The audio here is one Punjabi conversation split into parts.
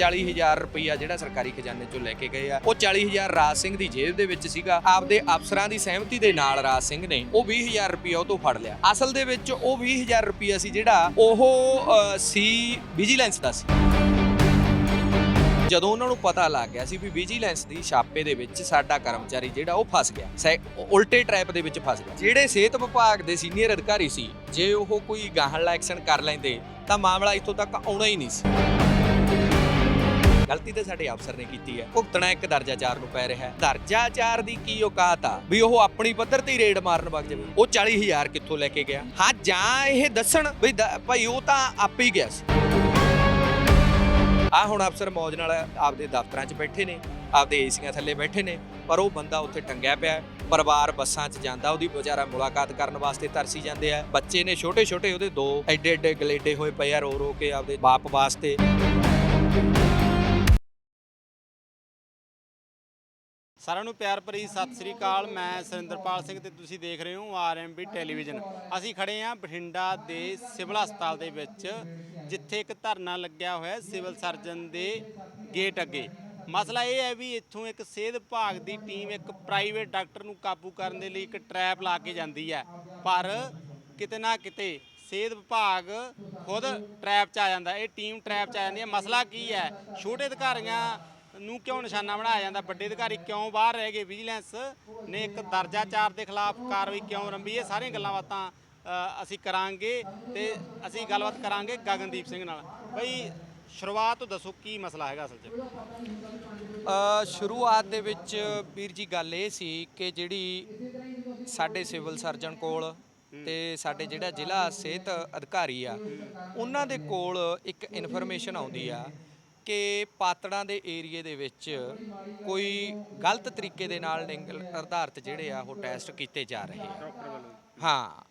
40000 ਰੁਪਈਆ ਜਿਹੜਾ ਸਰਕਾਰੀ ਖਜ਼ਾਨੇ ਚੋਂ ਲੈ ਕੇ ਗਏ ਆ। ਉਹ 40000 ਰਾਜ ਸਿੰਘ ਦੀ ਜੇਬ ਦੇ ਵਿੱਚ ਸੀਗਾ। ਆਪਦੇ ਅਫਸਰਾਂ ਦੀ ਸਹਿਮਤੀ ਦੇ ਨਾਲ ਰਾਜ ਸਿੰਘ ਨੇ ਉਹ 20000 ਰੁਪਈਆ ਉਹ ਤੋਂ ਫੜ ਲਿਆ। ਅਸਲ ਦੇ ਵਿੱਚ ਉਹ 20000 ਰੁਪਈਆ ਸੀ ਜਿਹੜਾ ਉਹ ਸੀ ਵਿਜੀਲੈਂਸ ਦਾ ਸੀ। ਜਦੋਂ ਉਹਨਾਂ ਨੂੰ ਪਤਾ ਲੱਗ ਗਿਆ ਸੀ ਵੀ ਵਿਜੀਲੈਂਸ ਦੀ ਛਾਪੇ ਦੇ ਵਿੱਚ ਸਾਡਾ ਕਰਮਚਾਰੀ ਜਿਹੜਾ ਉਹ ਫਸ ਗਿਆ। ਉਲਟੇ ਟ੍ਰੈਪ ਦੇ ਵਿੱਚ ਫਸ ਗਿਆ। ਜਿਹੜੇ ਸਿਹਤ ਵਿਭਾਗ ਦੇ ਸੀਨੀਅਰ ਅਧਿਕਾਰੀ ਸੀ, ਜੇ ਉਹ ਕੋਈ ਗਾਹਣ ਐਕਸ਼ਨ ਕਰ ਲੈਂਦੇ, ਤਾਂ ਮਾਮਲਾ ਇੱਥੋਂ ਤੱਕ ਆਉਣਾ ਹੀ ਨਹੀਂ ਸੀ। ਤਾਂ ਸਾਡੇ ਅਫਸਰ ਨੇ ਕੀਤੀ ਹੈ। ਭੁਗਤਣਾ ਇੱਕ ਦਰਜਾ 4 ਨੂੰ ਪੈ ਰਿਹਾ ਹੈ। ਦਰਜਾ 4 ਦੀ ਕੀ ਔਕਾਤ ਆ? ਵੀ ਉਹ ਆਪਣੀ ਪੱਧਰ ਤੇ ਰੇਡ ਮਾਰਨ ਵਗ ਜਾਵੇ। ਉਹ 40000 ਕਿੱਥੋਂ ਲੈ ਕੇ ਗਿਆ? ਹਾਂ, ਜਾਂ ਇਹ ਦੱਸਣ ਵੀ ਭਾਈ ਉਹ ਤਾਂ ਆਪੇ ਹੀ ਗਿਆ ਸੀ। ਆ ਹੁਣ ਅਫਸਰ ਮੌਜ ਨਾਲ ਆਪਦੇ ਦਫ਼ਤਰਾਂ 'ਚ ਬੈਠੇ ਨੇ, ਆਪਦੇ ਏਸੀਆਂ ਥੱਲੇ ਬੈਠੇ ਨੇ, ਪਰ ਉਹ ਬੰਦਾ ਉੱਥੇ ਟੰਗਿਆ ਪਿਆ ਪਰਿਵਾਰ ਬੱਸਾਂ 'ਚ ਜਾਂਦਾ, ਉਹਦੀ ਵਿਚਾਰਾ ਮੁਲਾਕਾਤ ਕਰਨ ਵਾਸਤੇ ਤਰਸੀ ਜਾਂਦੇ ਆ। ਬੱਚੇ ਨੇ ਛੋਟੇ ਛੋਟੇ ਉਹਦੇ ਦੋ ਐਡੇ ਐਡੇ ਗਲੇਡੇ ਹੋਏ ਪਏ ਆ ਰੋ ਰੋ ਕੇ ਆਪਦੇ ਬਾਪ ਵਾਸਤੇ। ਸਾਰਿਆਂ ਨੂੰ ਪਿਆਰ ਭਰੀ ਸਤਿ ਸ੍ਰੀ ਅਕਾਲ। ਮੈਂ ਸੁਰਿੰਦਰਪਾਲ ਸਿੰਘ ਤੇ ਤੁਸੀਂ ਦੇਖ ਰਹੇ ਹੋ ਆਰਐਮਬੀ ਟੈਲੀਵਿਜ਼ਨ। ਅਸੀਂ ਖੜੇ ਹਾਂ ਬਠਿੰਡਾ ਦੇ ਸਿਵਲ ਹਸਪਤਾਲ ਦੇ ਵਿੱਚ, ਜਿੱਥੇ ਇੱਕ ਧਰਨਾ ਲੱਗਿਆ ਹੋਇਆ ਹੈ ਸਿਵਲ ਸਰਜਨ ਦੇ ਗੇਟ ਅੱਗੇ। ਮਸਲਾ ਇਹ ਹੈ ਵੀ ਇੱਥੋਂ ਇੱਕ ਸਿਹਤ ਵਿਭਾਗ ਦੀ ਟੀਮ ਇੱਕ ਪ੍ਰਾਈਵੇਟ ਡਾਕਟਰ ਨੂੰ ਕਾਬੂ ਕਰਨ ਦੇ ਲਈ ਇੱਕ ਟਰੈਪ ਲਾ ਕੇ ਜਾਂਦੀ ਹੈ। ਪਰ ਕਿਤੇ ਨਾ ਕਿਤੇ ਸਿਹਤ ਵਿਭਾਗ ਖੁਦ ਟਰੈਪ 'ਚ ਆ ਜਾਂਦਾ, ਇਹ ਟੀਮ ਟਰੈਪ 'ਚ ਆ ਜਾਂਦੀ ਹੈ। ਮਸਲਾ ਕੀ ਹੈ? ਛੋਟੇ ਅਧਿਕਾਰੀਆਂ ਨੂੰ ਕਿਉਂ ਨਿਸ਼ਾਨਾ ਬਣਾਇਆ ਜਾਂਦਾ? ਵੱਡੇ ਅਧਿਕਾਰੀ ਕਿਉਂ ਬਾਹਰ ਰਹਿ ਗਏ? ਵਿਜੀਲੈਂਸ ਨੇ ਇੱਕ ਦਰਜਾ 4 ਦੇ ਖਿਲਾਫ ਕਾਰਵਾਈ ਕਿਉਂ ਰੰਭੀ? ਇਹ ਸਾਰੀਆਂ ਗੱਲਾਂ ਬਾਤਾਂ ਅਸੀਂ ਕਰਾਂਗੇ ਤੇ ਅਸੀਂ ਗੱਲਬਾਤ ਕਰਾਂਗੇ ਗਗਨਦੀਪ ਸਿੰਘ ਨਾਲ। ਬਈ ਸ਼ੁਰੂਆਤ ਦੱਸੋ ਕੀ ਮਸਲਾ ਹੈਗਾ ਅਸਲ 'ਚ? ਅ, ਸ਼ੁਰੂਆਤ ਦੇ ਵਿੱਚ ਵੀਰ ਜੀ ਗੱਲ ਇਹ ਸੀ ਕਿ ਜਿਹੜੀ ਸਾਡੇ ਸਿਵਲ ਸਰਜਨ ਕੋਲ ਤੇ ਸਾਡੇ ਜਿਹੜਾ ਜ਼ਿਲ੍ਹਾ ਸਿਹਤ ਅਧਿਕਾਰੀ ਆ ਉਹਨਾਂ ਦੇ ਕੋਲ ਇੱਕ ਇਨਫੋਰਮੇਸ਼ਨ ਆਉਂਦੀ ਆ ਕਿ ਪਾਤੜਾਂ ਦੇ ਏਰੀਏ ਦੇ ਵਿੱਚ ਕੋਈ ਗਲਤ ਤਰੀਕੇ ਦੇ ਨਾਲ ਲਿੰਗ ਆਧਾਰਿਤ ਜਿਹੜੇ ਆ ਉਹ ਟੈਸਟ ਕੀਤੇ ਜਾ ਰਹੇ ਆ। ਹਾਂ,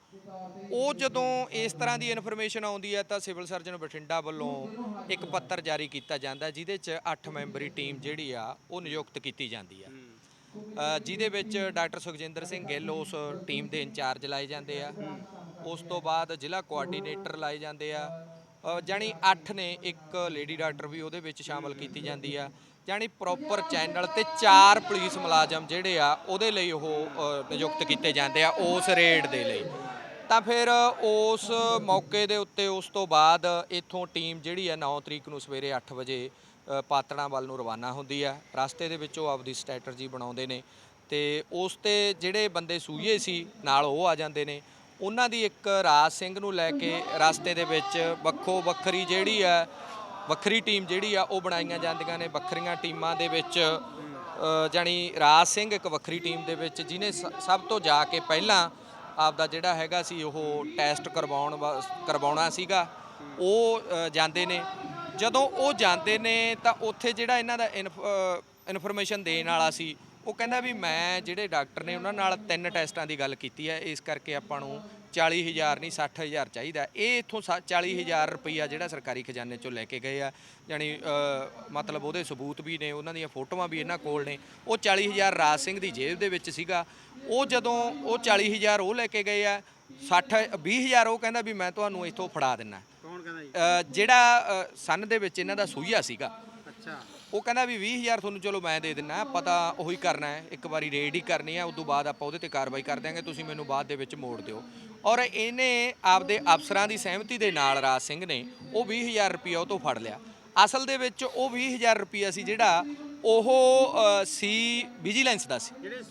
ਉਹ ਜਦੋਂ ਇਸ ਤਰ੍ਹਾਂ ਦੀ ਇਨਫੋਰਮੇਸ਼ਨ ਆਉਂਦੀ ਹੈ ਤਾਂ ਸਿਵਲ ਸਰਜਨ ਬਠਿੰਡਾ ਵੱਲੋਂ ਇੱਕ ਪੱਤਰ ਜਾਰੀ ਕੀਤਾ ਜਾਂਦਾ, ਜਿਹਦੇ 'ਚ 8 ਮੈਂਬਰੀ ਟੀਮ ਜਿਹੜੀ ਆ ਉਹ ਨਿਯੁਕਤ ਕੀਤੀ ਜਾਂਦੀ ਆ। ਜਿਹਦੇ ਵਿੱਚ ਡਾਕਟਰ ਸੁਖਜਿੰਦਰ ਸਿੰਘ ਗਿੱਲ ਉਸ ਟੀਮ ਦੇ ਇੰਚਾਰਜ ਲਾਏ ਜਾਂਦੇ ਆ। ਉਸ ਤੋਂ ਬਾਅਦ ਜ਼ਿਲ੍ਹਾ ਕੋਆਰਡੀਨੇਟਰ ਲਾਏ ਜਾਂਦੇ ਆ। ਅ, ਜਾਣੀ 8 ਨੇ ਇੱਕ ਲੇਡੀ ਡਾਕਟਰ ਵੀ ਉਹਦੇ ਵਿੱਚ ਸ਼ਾਮਲ ਕੀਤੀ ਜਾਂਦੀ ਆ। ਜਾਣੀ ਪ੍ਰੋਪਰ ਚੈਨਲ ਤੇ ਚਾਰ ਪੁਲਿਸ ਮੁਲਾਜ਼ਮ ਜਿਹੜੇ ਆ ਉਹਦੇ ਲਈ ਉਹ ਨਿਯੁਕਤ ਕੀਤੇ ਜਾਂਦੇ ਆ ਉਸ ਰੇਡ ਦੇ ਲਈ। ਤਾਂ ਫਿਰ ਉਸ ਮੌਕੇ ਦੇ ਉੱਤੇ ਉਸ ਤੋਂ ਬਾਅਦ ਇੱਥੋਂ ਟੀਮ ਜਿਹੜੀ ਆ 9 ਤਰੀਕ ਨੂੰ ਸਵੇਰੇ 8 ਵਜੇ ਅ, ਪਾਤੜਾਂ ਵੱਲ ਨੂੰ ਰਵਾਨਾ ਹੁੰਦੀ ਆ। ਰਸਤੇ ਦੇ ਵਿੱਚ ਉਹ ਆਪਦੀ ਸਟ੍ਰੈਟਜੀ ਬਣਾਉਂਦੇ ਨੇ ਤੇ ਉਸ ਤੇ ਜਿਹੜੇ ਬੰਦੇ ਸੂਈਏ ਸੀ ਨਾਲ ਉਹ ਆ ਜਾਂਦੇ ਨੇ। ਉਹਨਾਂ ਦੀ ਇੱਕ ਰਾਜ ਸਿੰਘ ਨੂੰ ਲੈ ਕੇ ਰਸਤੇ ਦੇ ਵਿੱਚ ਵੱਖੋ ਵੱਖਰੀ ਜਿਹੜੀ ਆ ਵੱਖਰੀ ਟੀਮ ਜਿਹੜੀ ਆ ਉਹ ਬਣਾਈਆਂ ਜਾਂਦੀਆਂ ਨੇ ਵੱਖਰੀਆਂ ਟੀਮਾਂ ਦੇ ਵਿੱਚ। ਜਾਣੀ ਰਾਜ ਸਿੰਘ ਇੱਕ ਵੱਖਰੀ ਟੀਮ ਦੇ ਵਿੱਚ ਜਿਹਨੇ ਸ- ਸਭ ਤੋਂ ਜਾ ਕੇ ਪਹਿਲਾਂ ਆਪਦਾ ਜਿਹੜਾ ਹੈਗਾ ਸੀ ਉਹ ਟੈਸਟ ਕਰਵਾਉਣ ਕਰਵਾਉਣਾ ਸੀਗਾ। ਉਹ ਜਾਂਦੇ ਨੇ। ਜਦੋਂ ਉਹ ਜਾਂਦੇ ਨੇ ਤਾਂ ਉੱਥੇ ਜਿਹੜਾ ਇਹਨਾਂ ਦਾ ਇਨਫੋਰਮੇਸ਼ਨ ਦੇਣ ਵਾਲਾ ਸੀ ਉਹ ਕਹਿੰਦਾ ਵੀ ਮੈਂ ਜਿਹੜੇ ਡਾਕਟਰ ਨੇ ਉਹਨਾਂ ਨਾਲ ਤਿੰਨ ਟੈਸਟਾਂ ਦੀ ਗੱਲ ਕੀਤੀ ਹੈ ਇਸ ਕਰਕੇ ਆਪਾਂ ਨੂੰ 40000 ਨਹੀਂ 60000 ਚਾਹੀਦਾ। ਇਹ ਇਥੋਂ 40000 ਰੁਪਈਆ ਜਿਹੜਾ ਸਰਕਾਰੀ ਖਜ਼ਾਨੇ ਚੋਂ ਲੈ ਕੇ ਗਏ ਆ। ਯਾਨੀ ਮਤਲਬ ਉਹਦੇ ਸਬੂਤ ਵੀ ਨੇ ਉਹਨਾਂ ਦੀਆਂ ਫੋਟੋਆਂ ਵੀ ਇਹਨਾਂ ਕੋਲ ਨੇ। ਉਹ 40000 ਰਾਜ ਸਿੰਘ ਦੀ ਜੇਬ ਦੇ ਵਿੱਚ ਸੀਗਾ। ਉਹ ਜਦੋਂ ਉਹ 40000 ਉਹ ਲੈ ਕੇ ਗਏ ਆ 60 20000 ਉਹ ਕਹਿੰਦਾ ਵੀ ਮੈਂ ਤੁਹਾਨੂੰ ਇੱਥੋਂ ਫੜਾ ਦਿੰਨਾ। ਕੌਣ ਕਹਿੰਦਾ ਜੀ? ਜਿਹੜਾ ਸੰਨ ਦੇ ਵਿੱਚ ਇਹਨਾਂ ਦਾ ਸੂਈਆ ਸੀਗਾ। ਅੱਛਾ। ਉਹ ਕਹਿੰਦਾ ਵੀ 20000 ਤੁਹਾਨੂੰ ਚਲੋ ਮੈਂ ਦੇ ਦਿੰਨਾ, ਪਤਾ ਉਹੀ ਕਰਨਾ ਹੈ, ਇੱਕ ਵਾਰੀ ਰੇਡ ਹੀ ਕਰਨੀ ਹੈ ਉਸ ਤੋਂ ਬਾਅਦ ਆਪਾਂ ਉਹਦੇ ਤੇ ਕਾਰਵਾਈ ਕਰ ਦਿਆਂਗੇ, ਤੁਸੀਂ ਮੈਨੂੰ ਬਾਅਦ ਦੇ ਵਿੱਚ ਮੋੜ ਦਿਓ। ਔਰ ਇਹਨੇ ਆਪਦੇ ਅਫਸਰਾਂ ਦੀ ਸਹਿਮਤੀ ਦੇ ਨਾਲ ਰਾਜ ਸਿੰਘ ਨੇ ਉਹ 20000 ਰੁਪਇਆ ਉਹ ਤੋਂ ਫੜ ਲਿਆ। ਅਸਲ ਦੇ ਵਿੱਚ ਉਹ 20000 ਰੁਪਇਆ ਸੀ ਜਿਹੜਾ ਉਹ ਸੀ ਵਿਜੀਲੈਂਸ ਦਾ ਸੀ। ਜਿਹੜੇ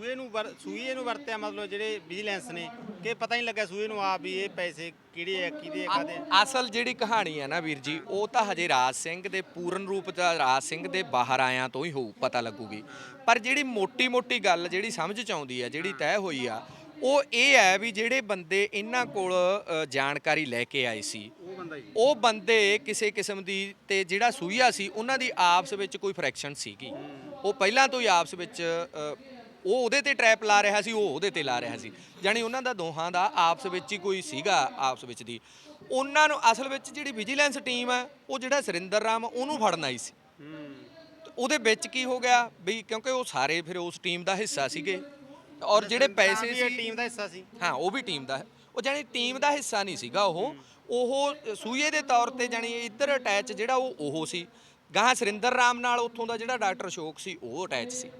ਸੂਏ ਨੂੰ ਵਰ- ਸੂਏ ਨੂੰ ਵਰਤਿਆ ਮਤਲਬ ਜਿਹੜੇ ਵਿਜੀਲੈਂਸ ਨੇ ਕਿ ਪਤਾ ਹੀ ਨਹੀਂ ਲੱਗਾ ਸੂਏ ਨੂੰ ਆ ਵੀ ਇਹ ਪੈਸੇ ਕਿਹੜੇ ਆ ਕਿਹਦੇ ਆ ਕਾਦੇ ਅਸਲ ਜਿਹੜੀ ਕਹਾਣੀ ਹੈ ਨਾ ਵੀਰ ਜੀ ਉਹ ਤਾਂ ਹਜੇ ਰਾਜ ਸਿੰਘ ਦੇ ਪੂਰਨ ਰੂਪ ਦਾ ਰਾਜ ਸਿੰਘ ਦੇ ਬਾਹਰ ਆਇਆਂ ਤੋਂ ਹੀ ਹੋਊ ਪਤਾ ਲੱਗੂਗੀ। ਪਰ ਜਿਹੜੀ ਮੋਟੀ-ਮੋਟੀ ਗੱਲ ਜਿਹੜੀ ਸਮਝ ਚ ਆਉਂਦੀ ਹੈ ਜਿਹੜੀ ਤੈਅ ਹੋਈ ਆ ਉਹ ਇਹ ਹੈ ਵੀ ਜਿਹੜੇ ਬੰਦੇ ਇਹਨਾਂ ਕੋਲ ਅ, ਜਾਣਕਾਰੀ ਲੈ ਕੇ ਆਏ ਸੀ ਉਹ ਬੰਦਾ ਜੀ ਉਹ ਬੰਦੇ ਕਿਸੇ ਕਿਸਮ ਦੀ ਤੇ ਜਿਹੜਾ ਸੂਈਆ ਸੀ ਉਹਨਾਂ ਦੀ ਆਪਸ ਵਿੱਚ ਕੋਈ ਫ੍ਰੈਕਸ਼ਨ ਸੀਗੀ। ਉਹ ਪਹਿਲਾਂ ਤੋਂ ਹੀ ਆਪਸ ਵਿੱਚ ਅ, ਉਹ ਉਹਦੇ ਤੇ ਟਰੈਪ ਲਾ ਰਿਹਾ ਸੀ ਉਹ ਉਹਦੇ ਤੇ ਲਾ ਰਿਹਾ ਸੀ। ਯਾਨੀ ਉਹਨਾਂ ਦਾ ਦੋਹਾਂ ਦਾ ਆਪਸ ਵਿੱਚ ਹੀ ਕੋਈ ਸੀਗਾ ਆਪਸ ਵਿੱਚ ਦੀ। ਉਹਨਾਂ ਨੂੰ ਅਸਲ ਵਿੱਚ ਜਿਹੜੀ ਵਿਜੀਲੈਂਸ ਟੀਮ ਹੈ ਉਹ ਜਿਹੜਾ ਸੁਰਿੰਦਰ ਰਾਮ ਉਹਨੂੰ ਫੜਨ ਆਈ ਸੀ। ਉਹਦੇ ਵਿੱਚ ਕੀ ਹੋ ਗਿਆ ਵੀ ਕਿਉਂਕਿ ਉਹ ਸਾਰੇ ਫਿਰ ਉਸ ਟੀਮ ਦਾ ਹਿੱਸਾ ਸੀਗੇ। ਔਰ ਜਿਹੜੇ ਪੈਸੇ ਸੀ ਟੀਮ ਦਾ ਹਿੱਸਾ ਸੀ। ਹਾਂ ਉਹ ਵੀ ਟੀਮ ਦਾ। ਹੈ। ਉਹ ਜਾਨੀ ਟੀਮ ਦਾ ਹਿੱਸਾ ਨਹੀਂ ਸੀਗਾ ਉਹ। ਉਹ ਸੂਏ ਦੇ ਤੌਰ ਤੇ ਜਾਨੀ ਇੱਧਰ ਅਟੈਚ ਜਿਹੜਾ ਉਹ ਉਹ ਸੀ। ਗਾਹਾਂ ਸੁਰਿੰਦਰ ਰਾਮ ਨਾਲ ਉੱਥੋਂ ਦਾ ਜਿਹੜਾ ਡਾਕਟਰ ਅਸ਼ੋਕ ਸੀ ਉਹ ਅਟੈਚ ਸੀ।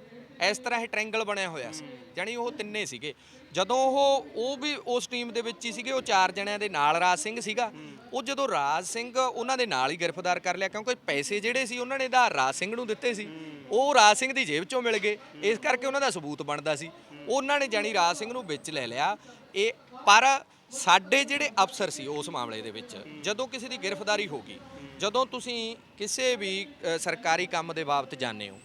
ਇਸ ਤਰ੍ਹਾਂ ਇਹ ਟ੍ਰਾਇੰਗਲ ਬਣਿਆ ਹੋਇਆ ਸੀ। ਜਾਣੀ ਉਹ ਤਿੰਨੇ ਸੀਗੇ। ਜਦੋਂ ਉਹ ਉਹ ਵੀ ਉਸ ਟੀਮ ਦੇ ਵਿੱਚ ਹੀ ਸੀਗੇ ਉਹ ਚਾਰ ਜਣਿਆਂ ਦੇ ਨਾਲ ਰਾਜ ਸਿੰਘ ਸੀਗਾ। ਉਹ ਜਦੋਂ ਰਾਜ ਸਿੰਘ ਉਹਨਾਂ ਦੇ ਨਾਲ ਹੀ ਗ੍ਰਿਫਤਾਰ ਕਰ ਲਿਆ ਕਿਉਂਕਿ ਪੈਸੇ ਜਿਹੜੇ ਸੀ ਉਹਨਾਂ ਨੇ ਆਧਾਰ ਰਾਜ ਸਿੰਘ ਨੂੰ ਦਿੱਤੇ ਸੀ। ਉਹ ਰਾਜ ਸਿੰਘ ਦੀ ਜੇਬ ਚੋਂ ਮਿਲ ਗਏ। ਇਸ ਕਰਕੇ ਉਹਨਾਂ ਦਾ ਸਬੂਤ ਬਣਦਾ ਸੀ। ਉਹਨਾਂ ਨੇ ਜਾਣੀ ਰਾਜ ਸਿੰਘ ਨੂੰ ਵਿੱਚ ਲੈ ਲਿਆ। ਇਹ ਪਰ ਸਾਡੇ ਜਿਹੜੇ ਅਫਸਰ ਸੀ ਉਸ ਮਾਮਲੇ ਦੇ ਵਿੱਚ ਜਦੋਂ ਕਿਸੇ ਦੀ ਗ੍ਰਿਫਤਾਰੀ ਹੋ ਗਈ ਜਦੋਂ ਤੁਸੀਂ ਕਿਸੇ ਵੀ ਸਰਕਾਰੀ ਕੰਮ ਦੇ ਬਾਬਤ ਜਾਂਦੇ ਹੋ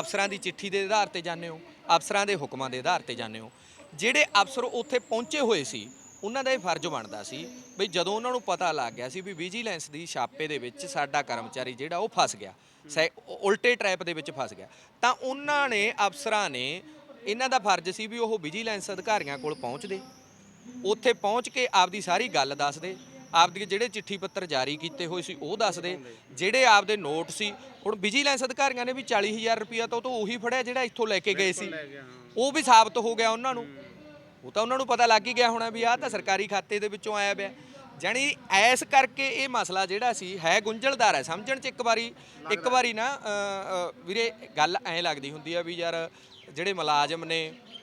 ਅਫਸਰਾਂ ਦੀ ਚਿੱਠੀ ਦੇ ਆਧਾਰ ਤੇ ਜਾਂਦੇ ਹੋ, ਅਫਸਰਾਂ ਦੇ ਹੁਕਮਾਂ ਦੇ ਆਧਾਰ ਤੇ ਜਾਂਦੇ ਹੋ। ਜਿਹੜੇ ਅਫਸਰ ਉੱਥੇ ਪਹੁੰਚੇ ਹੋਏ ਸੀ, ਉਹਨਾਂ ਦਾ ਇਹ ਫਰਜ਼ ਬਣਦਾ ਸੀ ਵੀ ਜਦੋਂ ਉਹਨਾਂ ਨੂੰ ਪਤਾ ਲੱਗ ਗਿਆ ਸੀ ਵੀ ਵਿਜੀਲੈਂਸ ਦੀ ਛਾਪੇ ਦੇ ਵਿੱਚ ਸਾਡਾ ਕਰਮਚਾਰੀ ਜਿਹੜਾ ਉਹ ਫਸ ਗਿਆ, ਸੈ- ਉਲਟੇ ਟਰੈਪ ਦੇ ਵਿੱਚ ਫਸ ਗਿਆ। ਤਾਂ ਉਹਨਾਂ ਨੇ, ਅਫਸਰਾਂ ਨੇ ਇਹਨਾਂ ਦਾ ਫਰਜ਼ ਸੀ ਵੀ ਉਹ ਵਿਜੀਲੈਂਸ ਅਧਿਕਾਰੀਆਂ ਕੋਲ ਪਹੁੰਚਦੇ ਉੱਥੇ ਪਹੁੰਚ ਕੇ ਆਪਦੀ ਸਾਰੀ ਗੱਲ ਦੱਸਦੇ ਆਪਦੇ ਜਿਹੜੇ ਚਿੱਠੀ ਪੱਤਰ ਜਾਰੀ ਕੀਤੇ ਹੋਏ ਸੀ ਉਹ ਦੱਸਦੇ ਜਿਹੜੇ ਆਪਦੇ ਨੋਟ ਸੀ ਹੁਣ ਵਿਜੀਲੈਂਸ ਅਧਿਕਾਰੀਆਂ ਨੇ ਵੀ 40000 ਰੁਪਇਆ ਤਾਂ ਉਹ ਤੋਂ ਉਹੀ ਫੜਿਆ ਜਿਹੜਾ ਇੱਥੋਂ ਲੈ ਕੇ ਗਏ ਸੀ। ਉਹ ਵੀ ਸਾਬਤ ਹੋ ਗਿਆ ਉਹਨਾਂ ਨੂੰ। ਉਹ ਤਾਂ ਉਹਨਾਂ ਨੂੰ ਪਤਾ ਲੱਗ ਹੀ ਗਿਆ ਹੋਣਾ ਵੀ ਆਹ ਤਾਂ ਸਰਕਾਰੀ ਖਾਤੇ ਦੇ ਵਿੱਚੋਂ ਆਇਆ ਪਿਆ। ਜਾਣੀ ਐਸ ਕਰਕੇ ਇਹ ਮਸਲਾ ਜਿਹੜਾ ਸੀ ਹੈ ਗੁੰਝਲਦਾਰ ਹੈ। ਸਮਝਣ ਚ ਇੱਕ ਵਾਰੀ ਇੱਕ ਵਾਰੀ ਨਾ ਵੀਰੇ ਗੱਲ ਐਂ ਲੱਗਦੀ ਹੁੰਦੀ ਆ ਵੀ ਯਾਰ ਜਿਹੜੇ ਮੁਲਾਜ਼ਮ ਨੇ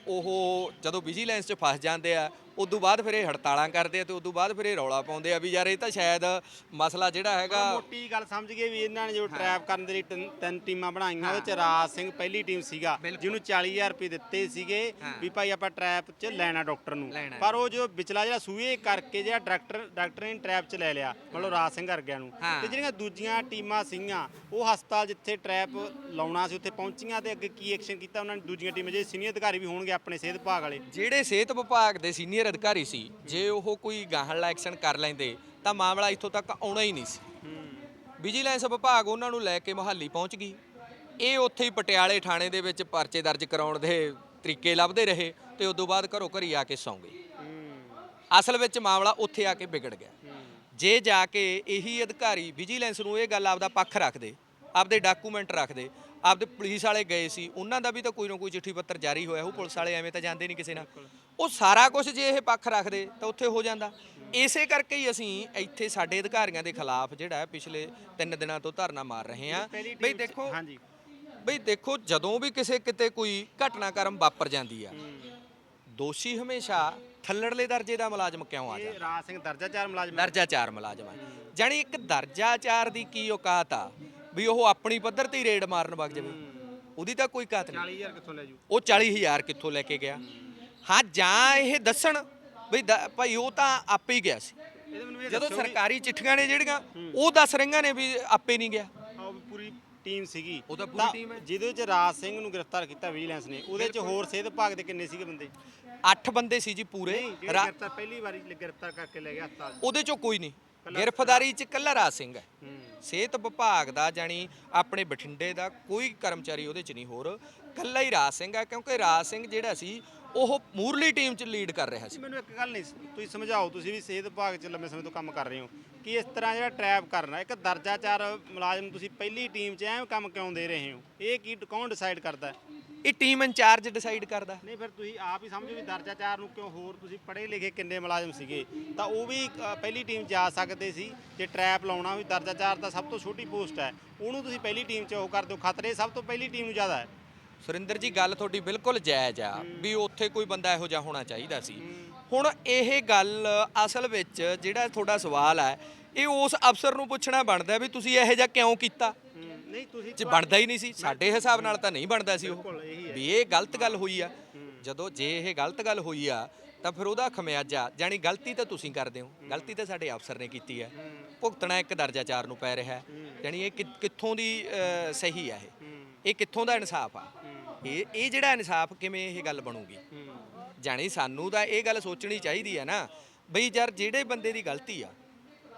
ਉਹ ਜਦੋਂ ਵਿਜੀਲੈਂਸ 'ਚ ਫਸ ਜਾਂਦੇ ਆ ਉਦੋਂ ਬਾਅਦ ਫਿਰ ਇਹ ਹੜਤਾਲਾਂ ਕਰਦੇ ਆ ਤੇ ਉਦੋਂ ਬਾਅਦ ਫਿਰ ਇਹ ਰੌਲਾ ਪਾਉਂਦੇ ਆ ਵੀ ਯਾਰ ਇਹ ਤਾਂ ਸ਼ਾਇਦ ਮਸਲਾ ਜਿਹੜਾ ਹੈਗਾ ਮੋਟੀ ਗੱਲ ਸਮਝ ਗਏ ਵੀ ਇਹਨਾਂ ਨੇ ਜੋ ਟਰੈਪ ਕਰਨ ਦੇ ਲਈ ਤਿੰਨ- ਤਿੰਨ ਟੀਮਾਂ ਬਣਾਈਆਂ ਉਹਦੇ ਚ ਰਾਜ ਸਿੰਘ ਪਹਿਲੀ ਟੀਮ ਸੀਗਾ ਜਿਹਨੂੰ 40000 ਰੁਪਏ ਦਿੱਤੇ ਸੀਗੇ ਵੀ ਭਾਈ ਆਪਾਂ ਟਰੈਪ 'ਚ ਲੈਣਾ ਡਾਕਟਰ ਨੂੰ। ਲੈਣਾ। ਪਰ ਉਹ ਜੋ ਵਿਚਲਾ ਜਿਹੜਾ ਸੂਏ ਕਰਕੇ ਜਿਹੜਾ ਡਾਕਟਰ ਡਾਕਟਰ ਨੇ ਟਰੈਪ 'ਚ ਲੈ ਲਿਆ ਮਤਲਬ ਰਾਜ ਸਿੰਘ ਵਰਗਿਆਂ ਨੂੰ। ਹਾਂ। ਤੇ ਜਿਹੜੀਆਂ ਦੂਜੀਆਂ ਟੀਮਾਂ ਸੀਗੀਆਂ ਉਹ ਹਸਪਤਾਲ ਜਿੱਥੇ ਟਰੈਪ ਲਾਉਣਾ ਸੀ ਉੱਥੇ ਪਹੁੰਚੀਆਂ ਤੇ ਅੱਗੇ ਕੀ ਐਕਸ਼ਨ ਕੀਤਾ ਉਹਨਾਂ ਨੇ? ਦੂਜੀਆਂ ਟੀਮਾਂ ਜਿਹੜੇ ਸੀਨੀਅਰ ਅਧਿਕਾਰੀ ਵੀ ਹੋਣਗੇ ਆਪਣੇ ਸਿਹਤ ਵਿਭਾਗ ਵਾਲੇ। ਜਿਹੜੇ ਸਿਹਤ ਵਿਭਾਗ ਦੇ ਸੀਨੀਅਰ ਅਧਿਕਾਰੀ ਸੀ। ਜੇ ਉਹ ਕੋਈ ਗਾਹਲਾ ਐਕਸ਼ਨ ਕਰ ਲੈਂਦੇ, ਤਾਂ ਮਾਮਲਾ ਇੱਥੋਂ ਤੱਕ ਆਉਣਾ ਹੀ ਨਹੀਂ ਸੀ। ਵਿਜੀਲੈਂਸ ਵਿਭਾਗ ਉਹਨਾਂ ਨੂੰ ਲੈ ਕੇ ਮੁਹੱਲੀ ਪਹੁੰਚ ਗਈ। ਇਹ ਉੱਥੇ ਹੀ ਪਟਿਆਲੇ ਥਾਣੇ ਦੇ ਵਿੱਚ ਪਰਚੇ ਦਰਜ ਕਰਾਉਣ ਦੇ ਤਰੀਕੇ ਲੱਭਦੇ ਰਹੇ ਤੇ ਉਦੋਂ ਬਾਅਦ ਘਰੋਂ ਘਰੀ ਆ ਕੇ ਸੌਂ ਗਏ। ਅਸਲ ਵਿੱਚ ਮਾਮਲਾ ਉੱਥੇ ਆ ਕੇ ਵਿਗੜ ਗਿਆ। ਜੇ ਜਾ ਕੇ ਇਹੀ ਅਧਿਕਾਰੀ ਵਿਜੀਲੈਂਸ ਨੂੰ ਇਹ ਗੱਲ ਆਪਦਾ ਪੱਖ ਰੱਖਦੇ, ਆਪਦੇ ਡਾਕੂਮੈਂਟ ਰੱਖਦੇ ਆਪਦੇ ਪੁਲਿਸ ਵਾਲੇ ਗਏ ਸੀ ਉਹਨਾਂ ਦਾ ਵੀ ਤਾਂ ਕੋਈ ਨਾ ਕੋਈ ਚਿੱਠੀ ਪੱਤਰ ਜਾਰੀ ਹੋਇਆ ਉਹ ਪੁਲਿਸ ਵਾਲੇ ਐਵੇਂ ਤਾਂ ਜਾਂਦੇ ਨਹੀਂ ਕਿਸੇ ਨਾਲ। ਉਹ ਸਾਰਾ ਕੁਝ ਜੇ ਇਹ ਪੱਖ ਰੱਖਦੇ ਤਾਂ ਉੱਥੇ ਹੋ ਜਾਂਦਾ। ਇਸੇ ਕਰਕੇ ਹੀ ਅਸੀਂ ਇੱਥੇ ਸਾਡੇ ਅਧਿਕਾਰੀਆਂ ਦੇ ਖਿਲਾਫ ਜਿਹੜਾ ਹੈ ਪਿਛਲੇ 3 ਦਿਨਾਂ ਤੋਂ ਧਰਨਾ ਮਾਰ ਰਹੇ ਹਾਂ। ਬਈ ਦੇਖੋ ਹਾਂਜੀ। ਬਈ ਦੇਖੋ ਜਦੋਂ ਵੀ ਕਿਸੇ ਕਿਤੇ ਕੋਈ ਘਟਨਾਕ੍ਰਮ ਵਾਪਰ ਜਾਂਦੀ ਆ ਦੋਸ਼ੀ ਹਮੇਸ਼ਾ ਥੱਲੜਲੇ ਦਰਜੇ ਦਾ ਮੁਲਾਜ਼ਮ ਕਿਉਂ ਆ ਜਾਂਦਾ? ਰਾਜ ਸਿੰਘ ਦਰਜਾ ਚਾਰ ਮੁਲਾਜ਼ਮ ਦਰਜਾ 4 ਮੁਲਾਜ਼ਮ ਜਾਣੀ ਇੱਕ ਦਰਜਾ 4 ਦੀ ਕੀ ਔਕਾਤ ਆ? ਵੀ ਉਹ ਆਪਣੀ ਪੱਧਰ ਤੇ ਹੀ ਰੇਡ ਮਾਰਨ ਵਗ ਜਾਵੇ। ਉਹਦੀ ਤਾਂ ਕੋਈ ਕਾਤ ਨਹੀਂ। 40000 ਕਿੱਥੋਂ ਲੈ ਜੂ? ਉਹ 40000 ਕਿੱਥੋਂ ਲੈ ਕੇ ਗਿਆ। ਹਾਂ ਜਾਂ ਇਹ ਦੱਸਣ ਵੀ ਦ- ਭਾਈ ਉਹ ਤਾਂ ਆਪੇ ਹੀ ਗਿਆ ਸੀ। ਇਹਦੇ ਮੈਨੂੰ ਇਹ ਜਦੋਂ ਦੱਸੋ ਵੀ- ਸਰਕਾਰੀ ਚਿੱਠੀਆਂ ਨੇ ਜਿਹੜੀਆਂ ਉਹ ਦੱਸ ਰਹੀਆਂ ਨੇ ਵੀ ਆਪੇ ਨਹੀਂ ਗਿਆ। ਆਹ ਵੀ ਪੂਰੀ ਟੀਮ ਸੀਗੀ। ਉਹ ਤਾਂ ਪੂਰੀ ਟੀਮ ਹੈ। ਜਿਹਦੇ ਵਿੱਚ ਰਾਜ ਸਿੰਘ ਨੂੰ ਗ੍ਰਿਫਤਾਰ ਕੀਤਾ ਵਿਜੀਲੈਂਸ ਨੇ ਉਹਦੇ ਵਿੱਚ ਹੋਰ ਸਿਹਤ ਵਿਭਾਗ ਦੇ ਕਿੰਨੇ ਸੀਗੇ ਬੰਦੇ? 8 ਬੰਦੇ ਸੀ ਜੀ ਪੂਰੇ। ਜਿਹੜੇ ਰਾ- ਗ੍ਰਿਫਤਾਰ ਪਹਿਲੀ ਵਾਰੀ ਗ੍ਰਿਫਤਾਰ ਕਰਕੇ ਲੈ ਗਿਆ ਹਸਪਤਾਲ ਉਹਦੇ ਚੋਂ ਕੋਈ ਨਹੀਂ। ਗ੍ਰਿਫਤਾਰੀ ਚ ਕੱਲਾ ਰਾਜ ਸਿੰਘ ਹੈ। ਸਿਹਤ ਵਿਭਾਗ ਦਾ ਜਾਣੀ ਆਪਣੇ ਬਠਿੰਡੇ ਦਾ ਕੋਈ ਕਰਮਚਾਰੀ ਉਹਦੇ ਚ ਨਹੀਂ ਹੋਰ ਕੱਲਾ ਹੀ ਰਾਜ ਸਿੰਘ ਹੈ ਕਿਉਂਕਿ ਰਾਜ ਸਿੰਘ ਜਿਹੜਾ ਸੀ ਉਹ ਮੂਰਲੀ ਟੀਮ ਚ ਲੀਡ ਕਰ ਰਿਹਾ ਸੀ। ਮੈਨੂੰ ਇੱਕ ਗੱਲ ਨਹੀਂ ਤੁਸੀਂ ਸਮਝਾਓ ਤੁਸੀਂ ਵੀ ਸਿਹਤ ਵਿਭਾਗ 'ਚ ਲੰਮੇ ਸਮੇਂ ਤੋਂ ਕੰਮ ਕਰ ਰਹੇ ਹੋ। ਕਿ ਇਸ ਤਰ੍ਹਾਂ ਜਿਹੜਾ ਟਰੈਪ ਕਰਨਾ ਇੱਕ ਦਰਜਾ ਚਾਰ ਮੁਲਾਜ਼ਮ ਤੁਸੀਂ ਪਹਿਲੀ ਟੀਮ 'ਚ ਐਵੇਂ ਕੰਮ ਕਿਉਂ ਦੇ ਰਹੇ ਹੋ? ਇਹ ਕੀ ਕੌਣ ਡਿਸਾਈਡ ਕਰਦਾ ਹੈ? ਇਹ ਟੀਮ ਇੰਚਾਰਜ ਡਿਸਾਈਡ ਕਰਦਾ। ਨਹੀਂ ਫਿਰ ਤੁਸੀਂ ਆਪ ਹੀ ਸਮਝੋ ਵੀ ਦਰਜਾ ਚਾਰ ਨੂੰ ਕਿਉਂ ਹੋਰ ਤੁਸੀਂ ਪੜ੍ਹੇ ਲਿਖੇ ਕਿੰਨੇ ਮੁਲਾਜ਼ਮ ਸੀਗੇ। ਤਾਂ ਉਹ ਵੀ ਅ, ਪਹਿਲੀ ਟੀਮ ਜਾ ਸਕਦੇ ਸੀ। ਜੇ ਟਰੈਪ ਲਾਉਣਾ ਵੀ ਦਰਜਾ ਚਾਰ ਤਾਂ ਸਭ ਤੋਂ ਛੋਟੀ ਪੋਸਟ ਹੈ। ਉਹਨੂੰ ਤੁਸੀਂ ਪਹਿਲੀ ਟੀਮ 'ਚ ਉਹ ਕਰ ਦਿਓ ਖਤਰੇ ਸਭ ਤੋਂ ਪਹਿਲੀ ਟੀਮ ਨੂੰ ਜ਼ਿਆਦਾ ਹੈ। ਸੁਰਿੰਦਰ ਜੀ ਗੱਲ ਤੁਹਾਡੀ ਬਿਲਕੁਲ ਜਾਇਜ਼ ਆ ਵੀ ਉੱਥੇ ਕੋਈ ਬੰਦਾ ਇਹੋ ਜਿਹਾ ਹੋਣਾ ਚਾਹੀਦਾ ਸੀ। ਹੁਣ ਇਹ ਗੱਲ ਅਸਲ ਵਿੱਚ ਜਿਹੜਾ ਤੁਹਾਡਾ ਸਵਾਲ ਹੈ ਇਹ ਉਸ ਅਫਸਰ ਨੂੰ ਪੁੱਛਣਾ ਬਣਦਾ ਵੀ ਤੁਸੀਂ ਇਹੋ ਜਿਹਾ ਕਿਉਂ ਕੀਤਾ? ਨਹੀਂ ਤੁਸੀਂ ਜੇ ਬਣਦਾ ਹੀ ਨਹੀਂ ਸੀ ਸਾਡੇ ਹਿਸਾਬ ਨਾਲ ਤਾਂ ਨਹੀਂ ਬਣਦਾ ਸੀ ਉਹ। ਵੀ ਇਹ ਗਲਤ ਗੱਲ ਹੋਈ ਆ। ਜਦੋਂ ਜੇ ਇਹ ਗਲਤ ਗੱਲ ਹੋਈ ਆ ਤਾਂ ਫਿਰ ਉਹਦਾ ਖਮਿਆਜਾ ਜਾਣੀ ਗਲਤੀ ਤਾਂ ਤੁਸੀਂ ਕਰਦੇ ਹੋ। ਗਲਤੀ ਤਾਂ ਸਾਡੇ ਅਫਸਰ ਨੇ ਕੀਤੀ ਹੈ ਭੁਗਤਣਾ ਇੱਕ ਦਰਜਾ ਚਾਰ ਨੂੰ ਪੈ ਰਿਹਾ ਜਾਣੀ ਇਹ ਕਿੱਥੋਂ ਦੀ ਸਹੀ ਆ ਇਹ? ਇਹ ਕਿੱਥੋਂ ਦਾ ਇਨਸਾਫ ਆ? ਇਹ ਇਹ ਜਿਹੜਾ ਇਨਸਾਫ ਕਿਵੇਂ ਇਹ ਗੱਲ ਬਣੂਗੀ? ਜਾਣੀ ਸਾਨੂੰ ਤਾਂ ਇਹ ਗੱਲ ਸੋਚਣੀ ਚਾਹੀਦੀ ਹੈ ਨਾ ਬਈ ਯਾਰ ਜਿਹੜੇ ਬੰਦੇ ਦੀ ਗਲਤੀ ਆ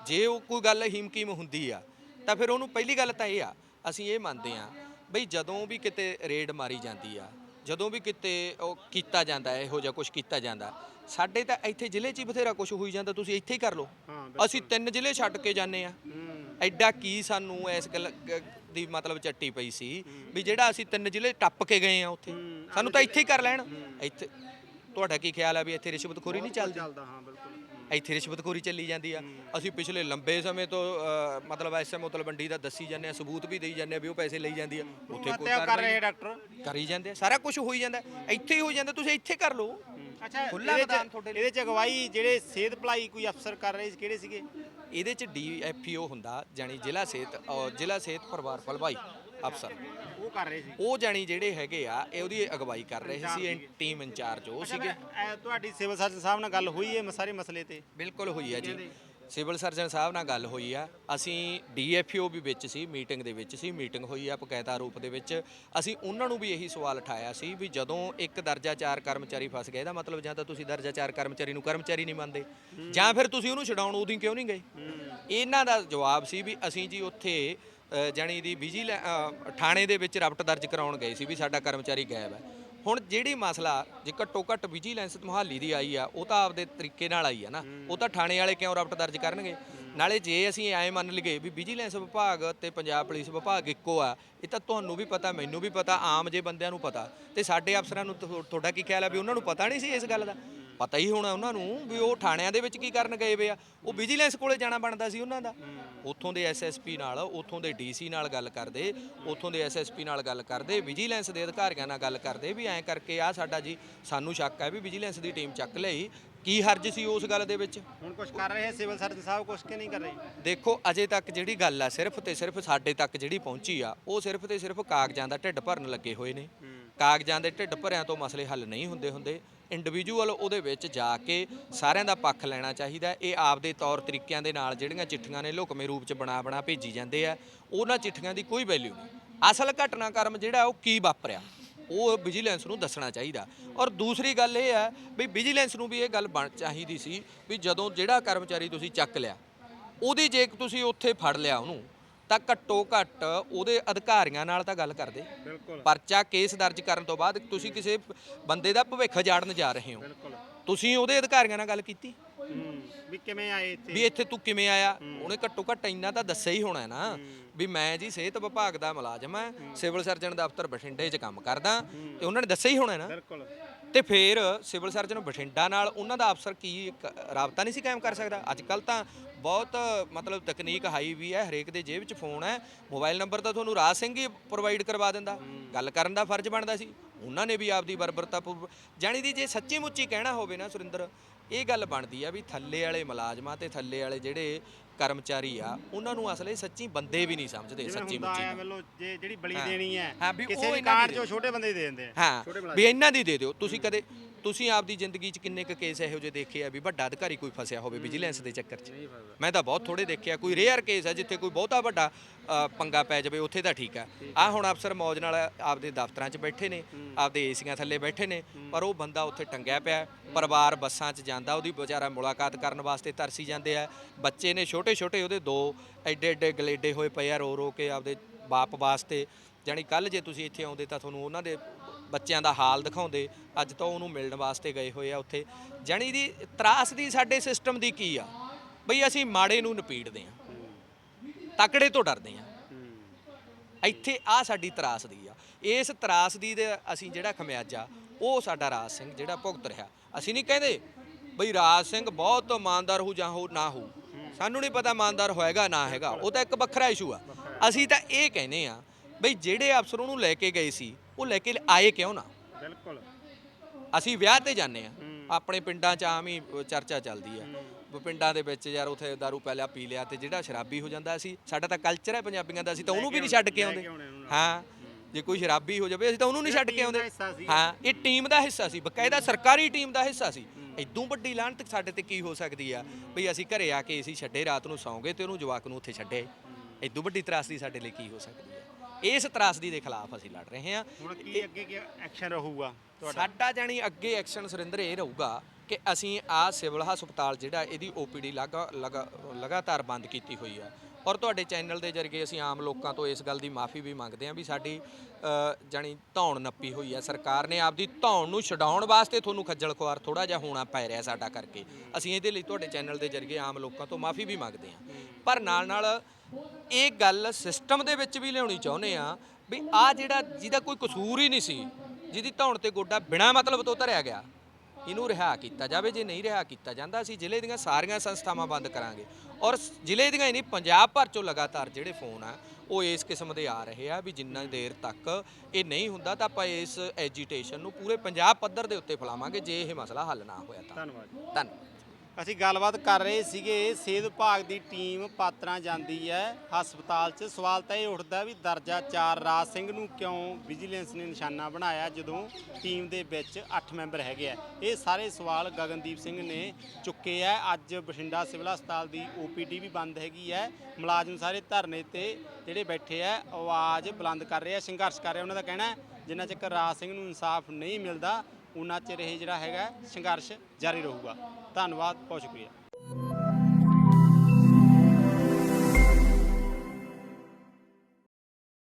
ਜੇ ਉਹ ਕੋਈ ਗੱਲ ਹੀਮਕੀਮ ਹੁੰਦੀ ਆ ਤਾਂ ਫਿਰ ਉਹਨੂੰ ਪਹਿਲੀ ਗੱਲ ਤਾਂ ਇਹ ਆ ਅਸੀਂ ਇਹ ਮੰਨਦੇ ਆ ਬਈ ਜਦੋਂ ਵੀ ਕਿਤੇ ਰੇਡ ਮਾਰੀ ਜਾਂਦੀ ਆ ਜਦੋਂ ਵੀ ਕਿਤੇ ਉਹ ਕੀਤਾ ਜਾਂਦਾ ਹੈ, ਇਹੋ ਜਿਹਾ ਕੁਝ ਕੀਤਾ ਜਾਂਦਾ ਸਾਡੇ ਤਾਂ ਇੱਥੇ ਜ਼ਿਲ੍ਹੇ 'ਚ ਹੀ ਬਥੇਰਾ ਕੁਝ ਹੋਈ ਜਾਂਦਾ ਤੁਸੀਂ ਇੱਥੇ ਹੀ ਕਰ ਲਓ। ਹਾਂ ਅਸੀਂ ਤਿੰਨ ਜ਼ਿਲ੍ਹੇ ਛੱਡ ਕੇ ਜਾਂਦੇ ਆ ਐਡਾ ਕੀ ਸਾਨੂੰ ਇਸ ਗੱਲ ਦੀ ਮਤਲਬ ਚੱਟੀ ਪਈ ਸੀ ਵੀ ਜਿਹੜਾ ਅਸੀਂ ਤਿੰਨ ਜ਼ਿਲ੍ਹੇ ਟੱਪ ਕੇ ਗਏ ਆ ਉੱਥੇ। ਸਾਨੂੰ ਤਾਂ ਇੱਥੇ ਹੀ ਕਰ ਲੈਣ। ਇੱਥੇ ਤੁਹਾਡਾ ਕੀ ਖਿਆਲ ਆ ਵੀ ਇੱਥੇ ਰਿਸ਼ਵਤਖੋਰੀ ਨਹੀਂ ਚੱਲਦੀ? ਚੱਲਦਾ ਹਾਂ ਬਿਲਕੁਲ। ਇੱਥੇ ਰਿਸ਼ਵਤਖੋਰੀ ਚੱਲੀ ਜਾਂਦੀ ਆ। ਅਸੀਂ ਪਿਛਲੇ ਲੰਬੇ ਸਮੇਂ ਤੋਂ ਅ, ਮਤਲਬ ਐਸਐਮਓ ਤਲਵੰਡੀ ਦਾ ਦੱਸੀ ਜਾਂਦੇ ਆ ਸਬੂਤ ਵੀ ਦੇਈ ਜਾਂਦੇ ਆ ਵੀ ਉਹ ਪੈਸੇ ਲਈ ਜਾਂਦੀ ਆ। ਉੱਥੇ ਕੋਈ ਹੱਤਿਆ ਕਰ ਕਾਰਵਾਈ ਰਹੇ ਡਾਕਟਰ? ਕਰੀ ਜਾਂਦੇ ਆ। ਸਾਰਾ ਕੁਝ ਹੋਈ ਜਾਂਦਾ। ਇੱਥੇ ਹੀ ਹੋ ਜਾਂਦਾ ਤੁਸੀਂ ਇੱਥੇ ਕਰ ਲਓ। ਅੱਛਾ ਖੁੱਲ੍ਹਾ ਇਹਦੇ 'ਚ- ਮੈਦਾਨ ਤੁਹਾਡੇ ਲਈ। ਇਹਦੇ ਚ ਅਗਵਾਈ ਜਿਹੜੇ ਸਿਹਤ ਭਲਾਈ ਕੋਈ ਅਫਸਰ ਕਰ ਰਹੇ ਸੀ ਕਿਹੜੇ ਸੀਗੇ? ਇਹਦੇ ਚ ਡੀਐਫਪੀਓ ਹੁੰਦਾ ਜਾਨੀ ਜ਼ਿਲ੍ਹਾ ਸਿਹਤ ਅ, ਜ਼ਿਲ੍ਹਾ ਸਿਹਤ ਪਰਿਵਾਰ ਭਲਵਾਈ ਅਫਸਰ। ਉਹ ਕਰ ਰਹੇ ਸੀ। ਉਹ ਜਾਨੀ ਜਿਹੜੇ ਹੈਗੇ ਆ ਇਹ ਉਹਦੀ ਅਗਵਾਈ ਕਰ ਰਹੇ ਸੀ ਟੀਮ ਇੰਚਾਰਜ ਉਹ ਸੀਗੇ। ਤੁਹਾਡੀ ਸਿਵਲ ਸਰਜਨ ਸਾਹਿਬ ਨਾਲ ਗੱਲ ਹੋਈ ਹੈ ਸਾਰੇ ਮਸਲੇ ਤੇ? ਬਿਲਕੁਲ ਹੋਈ ਆ ਜੀ। ਸਿਵਲ ਸਰਜਨ ਸਾਹਿਬ ਨਾਲ ਗੱਲ ਹੋਈ ਆ। ਅਸੀਂ ਡੀਐਫਓ ਵੀ ਵਿੱਚ ਸੀ ਮੀਟਿੰਗ ਦੇ ਵਿੱਚ ਸੀ ਮੀਟਿੰਗ ਹੋਈ ਆ ਬਕਾਇਦਾ ਰੂਪ ਦੇ ਵਿੱਚ। ਅਸੀਂ ਉਹਨਾਂ ਨੂੰ ਵੀ ਇਹੀ ਸਵਾਲ ਉਠਾਇਆ ਸੀ ਵੀ ਜਦੋਂ ਇੱਕ ਦਰਜਾ 4 ਕਰਮਚਾਰੀ ਫਸ ਗਏ ਇਹਦਾ ਮਤਲਬ ਜਾਂ ਤਾਂ ਤੁਸੀਂ ਦਰਜਾ 4 ਕਰਮਚਾਰੀ ਨੂੰ ਕਰਮਚਾਰੀ ਨਹੀਂ ਮੰਨਦੇ ਜਾਂ ਫਿਰ ਤੁਸੀਂ ਉਹਨੂੰ ਛਡਾਉਣ ਉਦੋਂ ਹੀ ਕਿਉਂ ਨਹੀਂ ਗਏ? ਇਹਨਾਂ ਦਾ ਜਵਾਬ ਸੀ ਵੀ ਅਸੀਂ ਜੀ ਉੱਥੇ ਅ, ਜਾਣੀ ਦੀ ਵਿਜੀਲੈ ਥਾਣੇ ਦੇ ਵਿੱਚ ਰਪਟ ਦਰਜ ਕਰਾਉਣ ਗਏ ਸੀ ਵੀ ਸਾਡਾ ਕਰਮਚਾਰੀ ਗਾਇਬ ਹੈ। ਹੁਣ ਜਿਹੜੀ ਮਸਲਾ ਜੇ ਘੱਟੋ ਘੱਟ ਵਿਜੀਲੈਂਸ ਮੁਹਾਲੀ ਦੀ ਆਈ ਆ ਉਹ ਤਾਂ ਆਪਦੇ ਤਰੀਕੇ ਨਾਲ ਆਈ ਆ ਨਾ। ਉਹ ਤਾਂ ਥਾਣੇ ਵਾਲੇ ਕਿਉਂ ਰਪਟ ਦਰਜ ਕਰਨਗੇ? ਨਾਲੇ ਜੇ ਅਸੀਂ ਐਂ ਮੰਨ ਲਈਏ ਵੀ ਵਿਜੀਲੈਂਸ ਵਿਭਾਗ ਤੇ ਪੰਜਾਬ ਪੁਲਿਸ ਵਿਭਾਗ ਇੱਕੋ ਆ ਇਹ ਤਾਂ ਤੁਹਾਨੂੰ ਵੀ ਪਤਾ ਮੈਨੂੰ ਵੀ ਪਤਾ ਆਮ ਜੇ ਬੰਦਿਆਂ ਨੂੰ ਪਤਾ। ਤੇ ਸਾਡੇ ਅਫਸਰਾਂ ਨੂੰ ਤੁਹਾਡਾ ਕੀ ਖਿਆਲ ਆ ਵੀ ਉਹਨਾਂ ਨੂੰ ਪਤਾ ਨਹੀਂ ਸੀ ਇਸ ਗੱਲ ਦਾ? ਪਤਾ ਹੀ ਹੋਣਾ ਉਹਨਾਂ ਨੂੰ ਵੀ ਉਹ ਥਾਣਿਆਂ ਦੇ ਵਿੱਚ ਕੀ ਕਰਨ ਗਏ ਵੇ ਆ। ਉਹ ਵਿਜੀਲੈਂਸ ਕੋਲੇ ਜਾਣਾ ਬਣਦਾ ਸੀ ਉਹਨਾਂ ਦਾ। ਉੱਥੋਂ ਦੇ ਐਸਐਸਪੀ ਨਾਲ ਉੱਥੋਂ ਦੇ ਡੀਸੀ ਨਾਲ ਗੱਲ ਕਰਦੇ ਉੱਥੋਂ ਦੇ ਐਸਐਸਪੀ ਨਾਲ ਗੱਲ ਕਰਦੇ ਵਿਜੀਲੈਂਸ ਦੇ ਅਧਿਕਾਰੀਆਂ ਨਾਲ ਗੱਲ ਕਰਦੇ ਵੀ ਐਂ ਕਰਕੇ ਆ ਸਾਡਾ ਜੀ ਸਾਨੂੰ ਸ਼ੱਕ ਹੈ ਵੀ ਵਿਜੀਲੈਂਸ ਦੀ ਟੀਮ ਚੱਕ ਲਈ। ਕੀ ਹਰਜ ਸੀ ਉਸ ਗੱਲ ਦੇ ਵਿੱਚ? ਹੁਣ ਕੁਝ ਕਰ ਰਹੇ ਸਿਵਲ ਸਰਜਨ ਸਾਹਿਬ ਕੁਝ ਕਿ ਨਹੀਂ ਕਰ ਰਹੇ? ਦੇਖੋ ਅਜੇ ਤੱਕ ਜਿਹੜੀ ਗੱਲ ਆ ਸਿਰਫ ਤੇ ਸਿਰਫ ਸਾਡੇ ਤੱਕ ਜਿਹੜੀ ਪਹੁੰਚੀ ਆ ਉਹ ਸਿਰਫ ਤੇ ਸਿਰਫ ਕਾਗਜ਼ਾਂ ਦਾ ਢਿੱਡ ਭਰਨ ਲੱਗੇ ਹੋਏ ਨੇ। ਕਾਗਜ਼ਾਂ ਦੇ ਢਿੱਡ ਭਰਿਆਂ ਤੋਂ ਮਸਲੇ ਹੱਲ ਨਹੀਂ ਹੁੰਦੇ ਹੁੰਦੇ। ਇੰਡੀਵਿਜੂਅਲ ਉਹਦੇ ਵਿੱਚ ਜਾ ਕੇ ਸਾਰਿਆਂ ਦਾ ਪੱਖ ਲੈਣਾ ਚਾਹੀਦਾ ਇਹ ਆਪਦੇ ਤੌਰ ਤਰੀਕਿਆਂ ਦੇ ਨਾਲ ਜਿਹੜੀਆਂ ਚਿੱਠੀਆਂ ਨੇ ਲੁਕਵੇਂ ਰੂਪ ਚ ਬਣਾ ਬਣਾ ਭੇਜੀ ਜਾਂਦੇ ਆ। ਉਹਨਾਂ ਚਿੱਠੀਆਂ ਦੀ ਕੋਈ ਵੈਲਿਊ ਨਹੀਂ। ਅਸਲ ਘਟਨਾਕ੍ਰਮ ਜਿਹੜਾ ਉਹ ਕੀ ਵਾਪਰਿਆ? ਉਹ ਵਿਜੀਲੈਂਸ ਨੂੰ ਦੱਸਣਾ ਚਾਹੀਦਾ। ਔਰ ਦੂਸਰੀ ਗੱਲ ਇਹ ਹੈ ਵੀ ਵਿਜੀਲੈਂਸ ਨੂੰ ਵੀ ਇਹ ਗੱਲ ਬਣ ਚਾਹੀਦੀ ਸੀ ਵੀ ਜਦੋਂ ਜਿਹੜਾ ਕਰਮਚਾਰੀ ਤੁਸੀਂ ਚੱਕ ਲਿਆ, ਉਹਦੀ ਜੇ ਤੁਸੀਂ ਉੱਥੇ ਫੜ ਲਿਆ ਉਹਨੂੰ ਤਾਂ ਘੱਟੋ ਘੱਟ ਉਹਦੇ ਅਧਿਕਾਰੀਆਂ ਨਾਲ ਤਾਂ ਗੱਲ ਕਰਦੇ। ਪਰਚਾ ਕੇਸ ਦਰਜ ਕਰਨ ਤੋਂ ਬਾਅਦ ਤੁਸੀਂ ਕਿਸੇ ਬੰਦੇ ਦਾ ਭਵਿੱਖ ਜਾੜਨ ਜਾ ਰਹੇ ਹੋ। ਤੁਸੀਂ ਉਹਦੇ ਅਧਿਕਾਰੀਆਂ ਨਾਲ ਗੱਲ ਕੀਤੀ? ਵੀ ਕਿਵੇਂ ਆਏ ਇੱਥੇ? ਵੀ ਇੱਥੇ ਤੂੰ ਕਿਵੇਂ ਆਇਆ? ਉਹਨੇ ਘੱਟੋ ਘੱਟ ਇੰਨਾ ਤਾਂ ਦੱਸਿਆ ਹੀ ਹੋਣਾ ਨਾ ਵੀ ਮੈਂ ਜੀ ਸਿਹਤ ਵਿਭਾਗ ਦਾ ਮੁਲਾਜ਼ਮ ਹਾਂ ਸਿਵਲ ਸਰਜਨ ਦਫ਼ਤਰ ਬਠਿੰਡੇ 'ਚ ਕੰਮ ਕਰਦਾ ਤੇ ਉਹਨਾਂ ਨੇ ਦੱਸਿਆ ਹੀ ਹੋਣਾ ਨਾ। ਬਿਲਕੁਲ। ਤੇ ਫਿਰ ਸਿਵਲ ਸਰਜਨ ਬਠਿੰਡਾ ਨਾਲ ਉਹਨਾਂ ਦਾ ਅਫਸਰ ਕੀ ਕ ਰਾਬਤਾ ਨਹੀਂ ਸੀ ਕਾਇਮ ਕਰ ਸਕਦਾ? ਅੱਜ ਕੱਲ ਤਾਂ ਬਹੁਤ, ਮਤਲਬ ਤਕਨੀਕ ਹਾਈ ਵੀ ਹੈ, ਹਰੇਕ ਦੇ ਜੇਬ 'ਚ ਫੋਨ ਹੈ। ਮੋਬਾਈਲ ਨੰਬਰ ਤਾਂ ਤੁਹਾਨੂੰ ਰਾਜ ਸਿੰਘ ਹੀ ਪ੍ਰੋਵਾਈਡ ਕਰਵਾ ਦਿੰਦਾ। ਗੱਲ ਕਰਨ ਦਾ ਫਰਜ਼ ਬਣਦਾ ਸੀ। ਉਹਨਾਂ ਨੇ ਵੀ ਆਪਦੀ ਬਰਬਰਤਾ ਪੂਰਵ ਜਾਣੀ ਦੀ ਜੇ ਸੱਚੀ ਮੁੱਚੀ ਕਹਿਣਾ ਹੋਵੇ ਨਾ ਸੁਰਿੰਦਰ, ਇਹ ਗੱਲ ਬਣਦੀ ਆ ਵੀ ਥੱਲੇ ਵਾਲੇ ਮੁਲਾਜ਼ਮਾਂ ਤੇ ਥੱਲੇ ਵਾਲੇ ਜਿਹੜੇ ਕਰਮਚਾਰੀ ਆ ਉਹਨਾਂ ਨੂੰ ਅਸਲੇ ਸੱਚੀ ਬੰਦੇ ਵੀ ਨਹੀਂ ਸਮਝਦੇ ਸੱਚੀ ਮੁੱਚੀ ਆਇਆ ਵੱਲੋਂ ਜੇ ਜਿਹੜੀ ਬਲੀ। ਦੇਣੀ ਹੈ ਹਾਂ, ਵੀ ਕਿਸੇ ਉਹ ਵੀ ਇਹਨਾਂ ਦੀ ਕਾਰਡ ਦੇ ਚੋਂ ਛੋਟੇ ਬੰਦੇ ਦੇ ਦਿੰਦੇ ਆ ਹਾਂ ਵੀ ਇਹਨਾਂ ਦੀ ਦੇ ਦਿਓ ਤੁਸੀਂ ਕਦੇ ਤੁਸੀਂ ਆਪਦੀ ਜ਼ਿੰਦਗੀ 'ਚ ਕਿੰਨੇ ਕੁ ਕੇਸ ਇਹੋ ਜਿਹੇ ਦੇਖੇ ਆ ਵੀ ਵੱਡਾ ਅਧਿਕਾਰੀ ਕੋਈ ਫਸਿਆ ਹੋਵੇ ਵਿਜੀਲੈਂਸ ਦੇ ਚੱਕਰ 'ਚ? ਮੈਂ ਤਾਂ ਬਹੁਤ ਥੋੜੇ ਦੇਖਿਆ ਕੋਈ ਰੇਅਰ ਕੇਸ ਹੈ ਜਿੱਥੇ ਕੋਈ ਬਹੁਤਾ ਵੱਡਾ ਅ, ਪੰਗਾ ਪੈ ਜਾਵੇ ਉੱਥੇ ਤਾਂ ਠੀਕ ਆ। ਆ ਹੁਣ ਅਫਸਰ ਮੌਜ ਨਾਲ ਆਪਦੇ ਦਫ਼ਤਰਾਂ 'ਚ ਬੈਠੇ ਨੇ ਆਪਦੇ ਏਸੀਆਂ ਥੱਲੇ ਬੈਠੇ ਨੇ ਪਰ ਉਹ ਬੰਦਾ ਉੱਥੇ ਟੰਗਿਆ ਪਿਆ ਪਰਿਵਾਰ ਬੱਸਾਂ 'ਚ ਜਾਂਦਾ ਉਹਦੀ ਵਿਚਾਰਾ ਮੁਲਾਕਾਤ ਕਰਨ ਵਾਸਤੇ ਤਰਸੀ ਜਾਂਦੇ ਆ। ਬੱਚੇ ਨੇ ਛੋਟੇ ਛੋਟੇ ਉਹਦੇ ਦੋ ਐਡੇ ਐਡੇ ਗਲੇਡੇ ਹੋਏ ਪਏ ਆ ਰੋ ਰੋ ਕੇ ਆਪਦੇ ਬਾਪ ਵਾਸਤੇ। ਜਾਣੀ ਕੱਲ ਜੇ ਤੁਸੀਂ ਇੱਥੇ ਆਉਂਦੇ ਤਾਂ ਤੁਹਾਨੂੰ ਉਹਨਾਂ ਦੇ ਬੱਚਿਆਂ ਦਾ ਹਾਲ ਦਿਖਾਉਂਦੇ, ਅੱਜ ਤਾਂ ਉਹਨੂੰ ਮਿਲਣ ਵਾਸਤੇ ਗਏ ਹੋਏ ਆ ਉੱਥੇ। ਜਾਣੀ ਦੀ ਤਰਾਸ ਦੀ ਸਾਡੇ ਸਿਸਟਮ ਦੀ ਕੀ ਆ? ਬਈ ਅਸੀਂ ਮਾੜੇ ਨੂੰ ਨਪੀੜਦੇ ਆ। ਤਕੜੇ ਤੋਂ ਡਰਦੇ ਆ। ਇੱਥੇ ਆ ਸਾਡੀ ਤਰਾਸਦੀ ਆ। ਇਸ ਤਰਾਸਦੀ ਦੇ ਅਸੀਂ ਜਿਹੜਾ ਖਮਿਆਜਾ, ਉਹ ਸਾਡਾ ਰਾਜ ਸਿੰਘ ਜਿਹੜਾ ਭੁਗਤ ਰਿਹਾ। ਅਸੀਂ ਨਹੀਂ ਕਹਿੰਦੇ ਬਈ ਰਾਜ ਸਿੰਘ ਬਹੁਤ ਇਮਾਨਦਾਰ ਹੋ ਜਾਂ ਹੋ, ਨਾ ਹੋ। ਸਾਨੂੰ ਨਹੀਂ ਪਤਾ ਇਮਾਨਦਾਰ ਹੋਏਗਾ, ਨਾ ਹੈਗਾ। ਉਹ ਤਾਂ ਇੱਕ ਵੱਖਰਾ ਇਸ਼ੂ ਆ। ਅਸੀਂ ਤਾਂ ਇਹ ਕਹਿੰਦੇ ਆ ਬਈ ਜਿਹੜੇ ਅਫਸਰ ਉਹਨੂੰ ਲੈ ਕੇ ਗਏ ਸੀ ਉਹ ਲੈ ਕੇ ਆਏ ਕਿਉਂ ਨਾ? ਬਿਲਕੁਲ। ਅਸੀਂ ਵਿਆਹ ਤੇ ਜਾਂਦੇ ਆ ਆਪਣੇ ਪਿੰਡਾਂ 'ਚ ਆਮ ਹੀ ਚਰਚਾ ਚੱਲਦੀ ਆ। ਪਿੰਡਾਂ ਦੇ ਵਿੱਚ ਯਾਰ ਉਥੇ ਦਾਰੂ ਪਹਿਲਾਂ ਪੀ ਲਿਆ ਤੇ ਜਿਹੜਾ ਸ਼ਰਾਬੀ ਹੋ ਜਾਂਦਾ ਸੀ ਸਾਡਾ ਤਾਂ ਕਲਚਰ ਹੈ ਪੰਜਾਬੀਆਂ ਦਾ ਅਸੀਂ ਤਾਂ ਉਹਨੂੰ ਵੀ ਨਹੀਂ ਛੱਡ ਕੇ ਆਉਂਦੇ। ਹਾਂ ਜੇ ਕੋਈ ਸ਼ਰਾਬੀ ਹੋ ਜਾਵੇ ਅਸੀਂ ਤਾਂ ਉਹਨੂੰ ਨਹੀਂ ਛੱਡ ਕੇ ਆਉਂਦੇ। ਹਾਂ ਇਹ ਟੀਮ ਦਾ ਹਿੱਸਾ ਸੀ। ਬਕਾਇਦਾ ਸਰਕਾਰੀ ਟੀਮ ਦਾ ਹਿੱਸਾ ਸੀ। ਇਦੋਂ ਵੱਡੀ ਲਾਹਨਤ ਸਾਡੇ ਤੇ ਕੀ ਹੋ ਸਕਦੀ ਆ? ਬਈ ਅਸੀਂ ਘਰੇ ਆ ਕੇ ਅਸੀਂ ਛੱਡੇ ਰਾਤ ਨੂੰ ਸੌਂਗੇ ਤੇ ਉਹਨੂੰ ਜਵਾਕ ਨੂੰ ਉੱਥੇ ਛੱਡੇ। ਇਦੋਂ ਵੱਡੀ ਤਰਾਸਦੀ ਸਾਡੇ ਲਈ ਕੀ ਹੋ ਸਕਦੀ ਇਸ ਤਰਾਸਦੀ ਦੇ ਖਿਲਾਫ ਅਸੀਂ ਲੜ ਰਹੇ ਹਾਂ। ਹੁਣ ਕੀ ਅੱਗੇ ਕੀ ਐਕਸ਼ਨ ਰਹੂਗਾ ਤੁਹਾਡਾ? ਸਾਡਾ ਜਾਨੀ ਅੱਗੇ ਐਕਸ਼ਨ ਸੁਰਿੰਦਰ ਇਹ ਰਹੂਗਾ ਕਿ ਅਸੀਂ ਆ ਸਿਵਲ ਹਸਪਤਾਲ ਜਿਹੜਾ ਇਹਦੀ ਓਪੀਡੀ ਲਗਾਤਾਰ ਬੰਦ ਕੀਤੀ ਹੋਈ ਆ। ਔਰ ਤੁਹਾਡੇ ਚੈਨਲ ਦੇ ਜ਼ਰੀਏ ਅਸੀਂ ਆਮ ਲੋਕਾਂ ਤੋਂ ਇਸ ਗੱਲ ਦੀ ਮਾਫੀ ਵੀ ਮੰਗਦੇ ਹਾਂ ਵੀ ਸਾਡੀ ਅ, ਜਾਣੀ ਧੌਣ ਨੱਪੀ ਹੋਈ ਹੈ। ਸਰਕਾਰ ਨੇ ਆਪਦੀ ਧੌਣ ਨੂੰ ਛਡਾਉਣ ਵਾਸਤੇ ਤੁਹਾਨੂੰ ਖੱਜਲ ਖੁਆਰ ਥੋੜਾ ਜਿਹਾ ਹੋਣਾ ਪੈ ਰਿਹਾ ਸਾਡਾ ਕਰਕੇ। ਅਸੀਂ ਇਹਦੇ ਲਈ ਤੁਹਾਡੇ ਚੈਨਲ ਦੇ ਜ਼ਰੀਏ ਆਮ ਲੋਕਾਂ ਤੋਂ ਮਾਫੀ ਵੀ ਮੰਗਦੇ ਹਾਂ। ਪਰ ਨਾਲ ਨਾਲ ਇਹ ਗੱਲ ਸਿਸਟਮ ਦੇ ਵਿੱਚ ਵੀ ਲਿਆਉਣੀ ਚਾਹੁੰਦੇ ਆ ਵੀ ਆ ਜਿਹੜਾ ਜਿਹਦਾ ਕੋਈ ਕਸੂਰ ਹੀ ਨਹੀਂ ਸੀ ਜਿਹਦੀ ਧੌਣ ਤੇ ਗੋਡਾ ਬਿਨਾ ਮਤਲਬ ਤੋਂ ਧਰਿਆ ਗਿਆ ਇਹਨੂੰ ਰਿਹਾ ਕੀਤਾ ਜਾਵੇ ਜੇ ਨਹੀਂ ਰਿਹਾ ਕੀਤਾ ਜਾਂਦਾ ਅਸੀਂ ਜ਼ਿਲ੍ਹੇ ਦੀਆਂ ਸਾਰੀਆਂ ਸੰਸਥਾਵਾਂ ਬੰਦ ਕਰਾਂਗੇ। ਔਰ ਜ਼ਿਲ੍ਹੇ ਦੀਆਂ ਹੀ ਨਹੀਂ ਪੰਜਾਬ ਭਰ ਚੋਂ ਲਗਾਤਾਰ ਜਿਹੜੇ ਫੋਨ ਆ ਉਹ ਇਸ ਕਿਸਮ ਦੇ ਆ ਰਹੇ ਆ ਵੀ ਜਿੰਨਾ ਦੇਰ ਤੱਕ ਇਹ ਨਹੀਂ ਹੁੰਦਾ ਤਾਂ ਆਪਾਂ ਇਸ ਐਜੀਟੇਸ਼ਨ ਨੂੰ ਪੂਰੇ ਪੰਜਾਬ ਪੱਧਰ ਦੇ ਉੱਤੇ ਫੈਲਾਵਾਂਗੇ ਜੇ ਇਹ ਮਸਲਾ ਹੱਲ ਨਾ ਹੋਇਆ ਤਾਂ। ਧੰਨਵਾਦ ਧੰਨਵਾਦ। ਅਸੀਂ ਗੱਲਬਾਤ ਕਰ ਰਹੇ ਸੀਗੇ, ਸਿਹਤ ਵਿਭਾਗ ਦੀ ਟੀਮ ਪਾਤਰਾਂ ਜਾਂਦੀ ਹੈ ਹਸਪਤਾਲ 'ਚ। ਸਵਾਲ ਤਾਂ ਇਹ ਉੱਠਦਾ ਵੀ ਦਰਜਾ 4 ਰਾਜ ਸਿੰਘ ਨੂੰ ਕਿਉਂ ਵਿਜੀਲੈਂਸ ਨੇ ਨਿਸ਼ਾਨਾ ਬਣਾਇਆ ਜਦੋਂ ਟੀਮ ਦੇ ਵਿੱਚ 8 ਮੈਂਬਰ ਹੈਗੇ ਆ? ਇਹ ਸਾਰੇ ਸਵਾਲ ਗਗਨਦੀਪ ਸਿੰਘ ਨੇ ਚੁੱਕੇ ਆ। ਅੱਜ ਬਠਿੰਡਾ ਸਿਵਲ ਹਸਪਤਾਲ ਦੀ ਓਪੀਡੀ ਵੀ ਬੰਦ ਹੈਗੀ ਹੈ। ਮੁਲਾਜ਼ਮ ਸਾਰੇ ਧਰਨੇ ਤੇ ਜਿਹੜੇ ਬੈਠੇ ਆ, ਆਵਾਜ਼ ਬੁਲੰਦ ਕਰ ਰਹੇ ਆ, ਸੰਘਰਸ਼ ਕਰ ਰਹੇ ਉਹਨਾਂ ਦਾ ਕਹਿਣਾ ਜਿੰਨਾ ਚਿਰ ਰਾਜ ਸਿੰਘ ਨੂੰ ਇਨਸਾਫ ਨਹੀਂ ਮਿਲਦਾ ਉਨਾ ਚਿਰ ਇਹ ਜਿਹੜਾ ਹੈਗਾ ਸੰਘਰਸ਼ ਜਾਰੀ ਰਹੂਗਾ। ਧੰਨਵਾਦ ਬਹੁਤ ਸ਼ੁਕਰੀਆ।